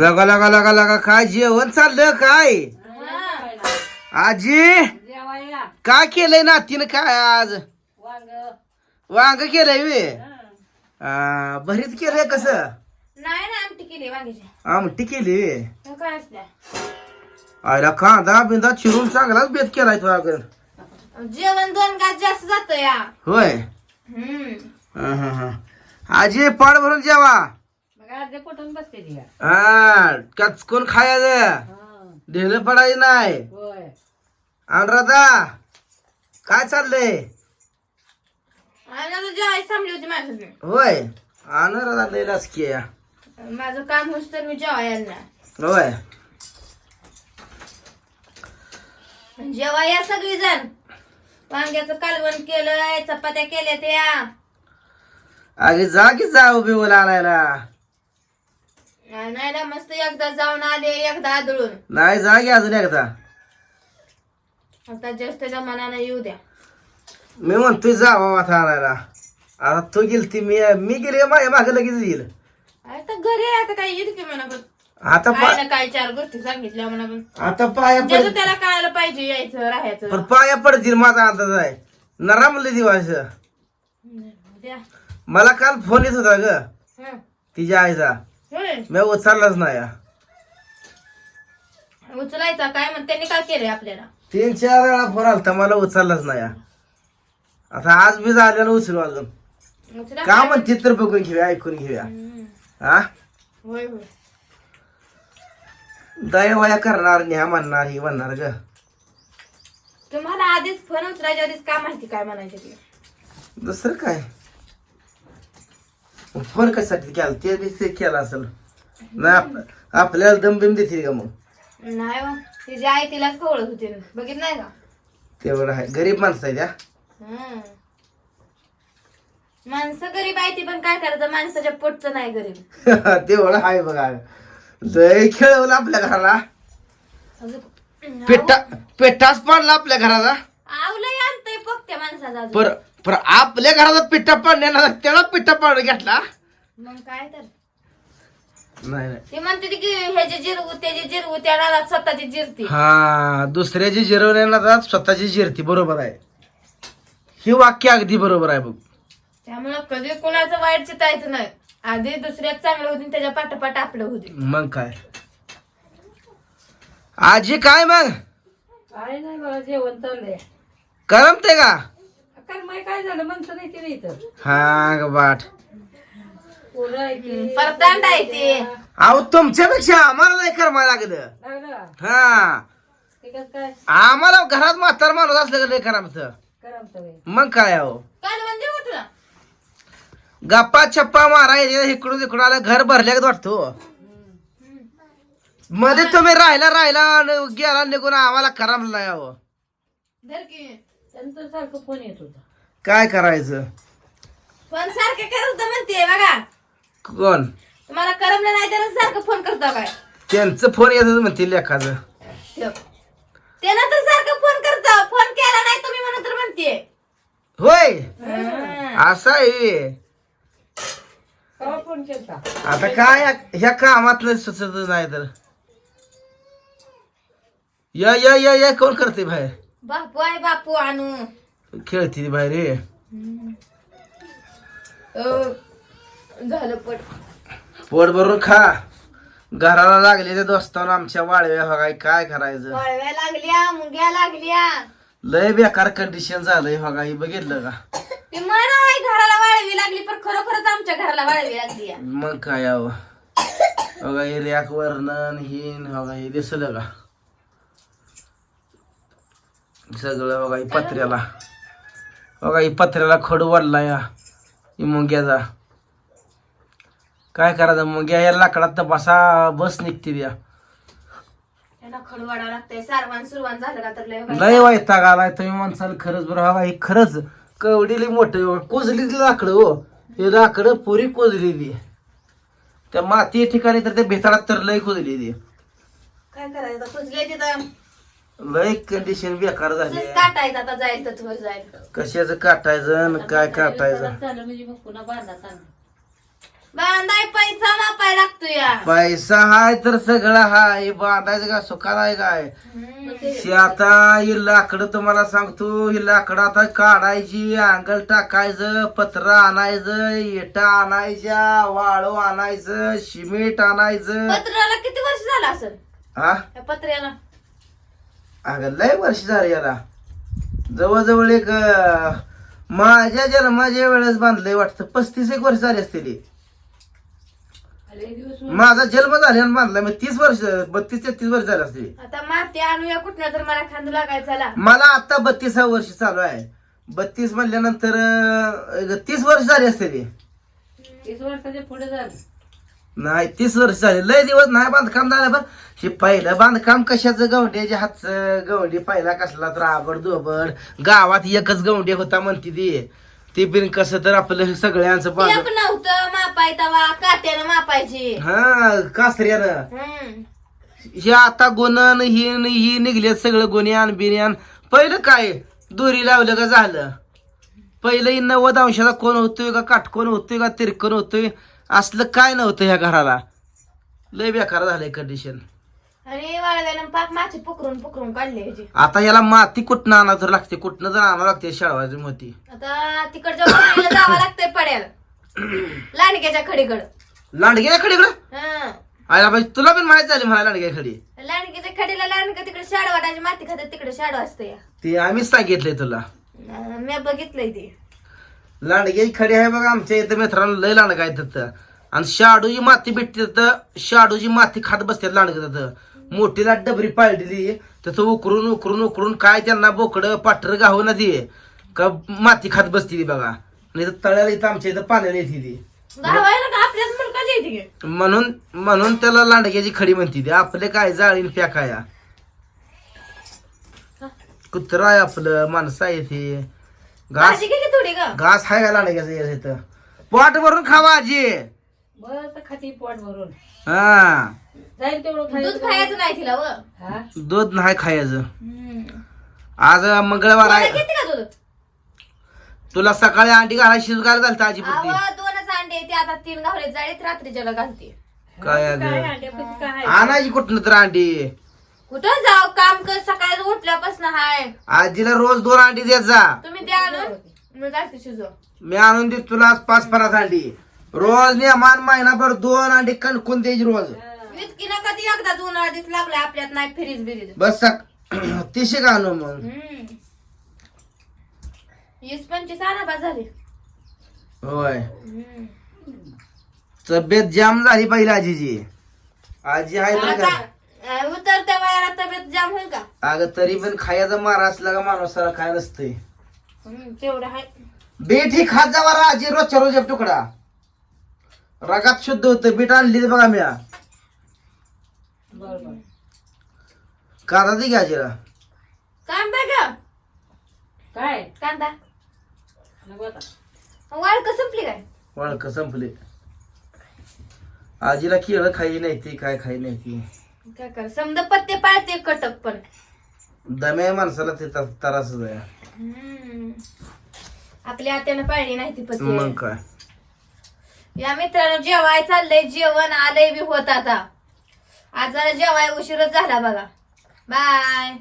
लगा लगा लगा लगा काय जेवण चाललं काय? आजी? काय केलंय नातीनं काय आज? वांग वांग केलंय वे भरीत केलंय कसं? आमटी केली आयला कांदा बिंदा चिरून चांगलाच बेत केलाय तुझ्याकडे जेवण दोन गात जास्त जात या. होय? हं, हं, हं. आजी पाड भरून जेवा. कुठून बसते ती. हा कचकून खायचं? ढेलं पडायचं नाही. होय. अनुराधा काय चाललंय? आणि आता थांबली होती होय. अनुराधा लय लासकी आहे. माझं काम होत तर मी जेवायला होय. जेव्हा या सगळी जण वांग्याचं कालवण केलंय चपात्या केल्या त्या अगे जा की जा उभी ओला आणायला नाही ना मस्त एकदा जाऊन आले एकदा आदळून. नाही जा की अजून एकदा. आता जास्त जमानानं येऊ द्या. मी म्हणतोय जावा आता आणायला. आता तू गेलती मी मी गेली माझ्या मागे लगेच येईल. आता घरी आहे, आता काय येईल की म्हणा पण आता काय पा ना काय चार गोष्टी सांगितल्या म्हणा पण आता पाया ज्याचं पड त्याला कळायला पाहिजे यायचं राहायचं. पण पाया पडतील माझा अंदाज आहे. नरामले दिवस. द्या. मला काल फोन येत होता ग. हं. तिच्या आईचा. मी उचललाच नाही. उचलायचा काय म्हण त्यांनी काय केलंय आपल्याला? तीन चार वेळा फोन आलता मला उचललाच नाही. आता आज बी झाल्यानं उचलू अजून. उचला का म्हणते तर बघून घेऊया ऐकून घेऊया. हं. हा? होय होय. दयवया करणार न्या म्हणणार ही म्हणणार ग. तुम्हाला आधीच फोन उचलायच्या आधीच काय माहिती काय म्हणायचे ते? दुसरं काय? फोन कशासाठी केला ते बी ते केला असेल. नाही आप- आपल्याला दम बिम देतील का मग? नाही बा तिची आई तिलाच खवळत होती. बघित नाही का? तेवढं आहे. गरीब माणसं आहे त्या हं. माणसं गरीब आहे ती पण काय करायचं? माणसाच्या पोटचं नाही गरीब. तेवढं आहे बघा. लय खेळवलं आपल्या घराला. अजून- पेटा पेटाच पाडला आपल्या घराचा आवलंय आणतंय पोकत्या माणसाचा अजून. पर पर आपल्या घराचा पिठा पाडण्याला त्याला पिठा पाडून घेतला. मग काय तर. नाही नाही. ती म्हणते ती की ह्याची जिरवू त्याची जिरवू त्या नादात स्वतःची जिरती. हा दुसऱ्याची जिरवण्याला जात स्वतःची जिरती बरोबर आहे. ही वाक्य अगदी बरोबर आहे बघ. त्यामुळं कधी कोणाचं वाईट चितायचं नाही. आधी दुसऱ्यात चांगलं होती आणि त्याच्या पाठोपाठ आपलं होती. मग काय? आजी काय मग? काय नाही मला जेवण चाललंय. करमते का? काय माय काय झालं? म्हणतं नाही तिने इथं. हा ग बाट. पोरं आहे ती. परतांड आहे ते. अहो तुमच्यापेक्षा आम्हाला नाही करमायला लागलं. लागलं? हा. ते कसं काय? आम्हाला घरात म्हातार माणूस असलं का नाही करमत करमतं बाई. मग काय अहो? काल म्हणजे तुला गप्पा छप्पा मारायचे इकडून तिकडून आलं घर भरल्यागत वाटतो? मध्ये तुम्ही राहिला राहिला आणि गेला निघून आम्हाला करमलं नाही अहो. धर की. त्यांचं सारखं फोन येत होता. काय करायचं? फोन सारखं करत म्हणते बघा. कोण? तुम्हाला करमलं नाही तर सारखं फोन करता काय त्यांचं फोन येतच म्हणतील लेखाचं. तर सारखं फोन करता. फोन केला नाही तुम्ही म्हणून तर म्हणते. होय. असं आहे. फोन आता काय ह्या कामात सुचत नाही तर. या या या या कोण करते बाहेर? बापू आहे बापू आणू. खेळते ती बाहेर ये. अं, झालं पट. पोट भरून खा. घराला लागले त्या दोस्तांना आमच्या वाळव्या बघाय काय करायचं. वळव्या लागल्या मुंग्या लागल्या. लय बेकार कंडिशन झालंय बघा हे बघितलं का? ते म्हणा घराला वाळवी लागली पण खरोखरच आमच्या घराला वाळवी लागली. मग काय यावं बघा हे रॅक वर्णन हिन बघा हे दिसलं का? सगळं बघा हे पत्र्याला. बघा ही पत्र्याला खडू वाढला या ही मुंग्याचा. काय करायचं मुंग्या? या लाकडात तर बसा बस निघते द्या त्याला खड वाढावं लागतंय. सारवान सुरवान झालं का तर लय वैताग आलाय तुम्ही माणसाला खरंच बरं. बघा हे खरंच कवडीली मोठं कोजली लाकडं हो. हे लाकडं पुरी कोजलेली त्या माती ठिकाणी तर त्या भेताळात तर लय कोजलेली काय करायचं? लय कंडिशन बेकार झाली तसंच काटायचं आता जाईल तर वर जाईल. कशाचं काटायचं आणि काय काटायचं? झालं म्हणजे मग पुन्हा बांधा चांगलं बांधाय पैसा मापाय लागतो या पैसा हाय तर सगळं हाय. बांधायचं का? सुखाला आहे काय? हे आता ही लाकडं तुम्हाला सांगतो. ही लाकडं आता काढायची अंगल टाकायचं पत्र आणायचं इटा आणायच्या वाळू आणायचं सिमेंट आणायचं. पत्र्याला किती वर्ष झालं असेल हा या पत्र्याला? अगं लय वर्ष झाली याला. जवळजवळ एक माझ्या जन्माच्या वेळेस बांधलंय वाटतं. पस्तीस एक वर्ष झाली असतील माझा जन्म झाल्यानं बांधला. मी तीस वर्ष बत्तीस तेहतीस वर्ष झाले असतील. आता माती आणूया कुठनं तर मला खांदू लागायचा. मला आता बत्तीसावं वर्ष चालू आहे. बत्तीस म्हणल्यानंतर तीस वर्ष झाली असते तीस वर्षाच्या पुढे झालं. नाही तीस वर्ष झाले. लय दिवस नाही बांधकाम झालं पण हे पहिलं बांधकाम कशाचं? गवंड्याच्या हातचं. गवंडी पहिला कसला तर आबड दोबड गावात एकच गवंडी होता म्हणते ती. ती बिन कसं तर आपलं सगळ्यांचं एक नव्हतं मापाय तवा काट्यानं मापायची. हा कासऱ्यानं. हम्म. हे आता गुणन ही ही निघले सगळं गुन्ह्यान बिन्यान. पहिलं काय? दोरी लावलं का झालं? पहिलं ही नव्वद अंशाचा कोण होतोय का काटकोन होतोय का तिरकोन होतोय? असलं काय नव्हतं ह्या घराला. लय बेकार झालंय कंडिशन आणि वाळव्यानं पाक माती पुकरून पुकरून काढले ह्याची. आता याला माती कुठनं आणावं तर लागते कुठनं जर आणावं लागते शाळवाची मोती. आता तिकडच्या वाडीला जावं लागतंय पड्याला. लांडग्याच्या खडीकडं. खडीकडं? हं. आयला बाई तुला पण माहीत झाली मला लांडग्या खडी. लांडग्याच्या खडीला लांडगा तिकडे शाड वाटायची माती खात्यात तिकडे शाड असते या ती आम्हीच सांगितलंय तुला. मी बघितलंय ते. लांडग्याची खडी आहे बघा आमच्या इथं मित्रांनो लय लांडगा आहे तिथं. आणि शाडूची माती भेटते तिथं. शाडूची माती खात बसतात लांडगं तिथं. मोठीला डबरी पाळलेली. तिथं उकरून उकरून उकरून काय त्यांना बोकडं पाटर गाव ना ती का माती खात बसते ती बघा. आणि इथं तळ्याला इथं आमच्या इथं पाण्याला येते ती? म्हणून म्हणून त्याला लांडग्याची खडी म्हणते ती. आपले काय जाळीन फेकाया कुत्र आहे आपलं माणसं आहे ते घास भाजी घे की थोडी ग? घास आहे का लांडग्याचं याचं इथं? पोट भरून खावा आजी बस खाती पोट भरून हा. जाईल तेवढं दूध खायचं नाही तिला व. हा? दूध नाही खायचं. हम्म. आज मंगळवार तुम्हाला आहे किती का दूध? तुला सकाळी अंडी घालायला शिजू घालायला झालं आजी पुरती दोनच अंडे येते आता तीन गावले जाळीत रात्रीच्याला घालते. काय अगं? काय आणायची कुठनं तर अंडी. कुठं जाऊ? काम कर. सकाळी उठल्यापासून हाय. आजीला रोज दोन अंडी देत जा. तुम्ही द्या आणून. मी घालते शिजव मी आणून देत तुला आज पाच पन्नास अंडी रोज नियमान महिनाभर दोन अंडी कणकून द्यायची रोज. इतकी ना कधी एकदा दोन आधीच लागले. आपल्यात नाही फिरीज बिरीज. बस तिशे का आणू मग. हम्म. वीस पंचवीस आणा बा झाले. होय. हम्म. तब्येत जाम झाली पहिली आजीची. आजी आहे तर आता उतरत्या वयाला तब्येत जाम होईल का? अगं तरी पण खायचा मारा असला का माणसाला काय नसतंय? हम्म, तेवढं आहे बीट ही खात जावा आजी रोजच्या रोज एक तुकडा. रगात शुद्ध होतं बीट आणली बघा मी बरोबर कांदा दे घ्या आजीला. कांदा का? काय? कांदा. नको आता. वाळ का संपली काय? वळख संपले. आजीला केळं खाई नाही ती काय खाई नाही ती. काय कर समजा पत्ते पाळते कटक पण. दम्या माणसाला ते त- त्रासच आहे. हम्म. आपल्या आत्यानं पाळली नाही ती मग पत्ते काय? या मित्रांनो जेवाय चाललंय जेवण आलंय बी होत आता. आज जरा जेवाय उशीरच झाला बघा. बाय.